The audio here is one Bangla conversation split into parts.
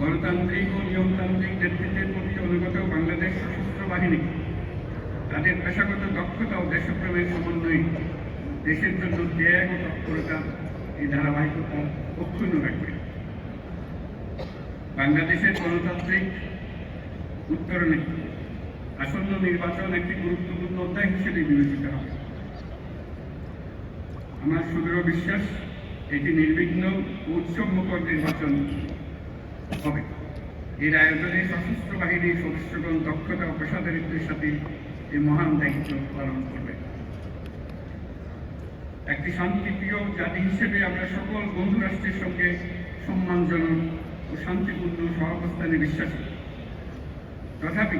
গণতান্ত্রিক ও নিয়মতান্ত্রিক নেতৃত্বের প্রতি অনুগত বাংলাদেশ সশস্ত্র বাহিনী, তাদের পেশাগত দক্ষতা ও দেশপ্রেমের সমন্বয়ে দেশের জন্য ত্যাগ ও তৎপরতা এই ধারাবাহিকতা অক্ষুণ্ণ রাখবে। বাংলাদেশের গণতান্ত্রিক উত্তরণে আসন্ন নির্বাচন একটি গুরুত্বপূর্ণ অধ্যায় হিসেবে বিবেচিত হবে। আমার সুদৃঢ় বিশ্বাস এটি নির্বিঘ্ন ও উৎসবমুখর নির্বাচন হবে। এর আয়োজনে সশস্ত্র বাহিনীর সদস্যগণ দক্ষতা ও পেশাদারিত্বের সাথে এই মহান দায়িত্ব পালন করবে। একটি শান্তিপ্রিয় জাতি হিসেবে আমরা সকল বন্ধু রাষ্ট্রের সঙ্গে সম্মানজনক ও শান্তিপূর্ণ সহাবস্থানে বিশ্বাসী। তথাপি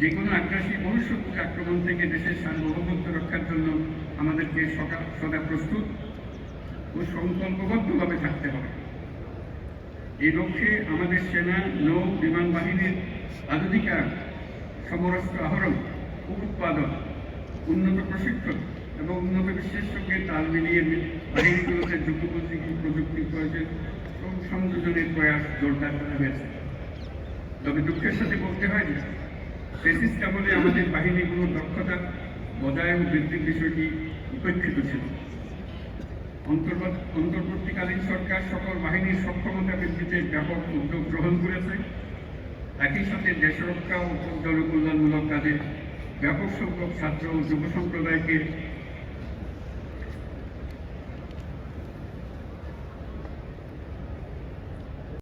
যে কোনো আগ্রাসী ভবিষ্যৎ আক্রমণ থেকে দেশের সার্বভৌমত্ব রক্ষার জন্য আমাদেরকে সদা প্রস্তুত ও সংকল্পবদ্ধভাবে থাকতে হবে। এই লক্ষ্যে আমাদের সেনা, নৌ, বিমান বাহিনীর আধুনিকায়ন সমরাস্ত্র আহরণ উৎপাদন, উন্নত প্রশিক্ষণ এবং উন্নত বিশ্বের সঙ্গে তাল মিলিয়ে বাহিনীগুলোতে যুগোপযোগী প্রযুক্তি প্রয়োজন এবং সংযোজনের প্রয়াস জোরদার করা হয়েছে। তবে দুঃখের সাথে বলতে হয় যে ফেসিস্ট আমলে আমাদের বাহিনীগুলোর দক্ষতা বজায় ও বৃদ্ধির বিষয়টি উপেক্ষিত ছিল। অন্তর্বর্তীকালীন সরকার সকল বাহিনীর সক্ষমতা বৃদ্ধিতে ব্যাপক উদ্যোগ গ্রহণ করেছে। একই সাথে দেশরক্ষা ও জনকল্যাণমূলক কাজে ব্যাপক সংখ্যক ছাত্র ও যুব সম্প্রদায়কে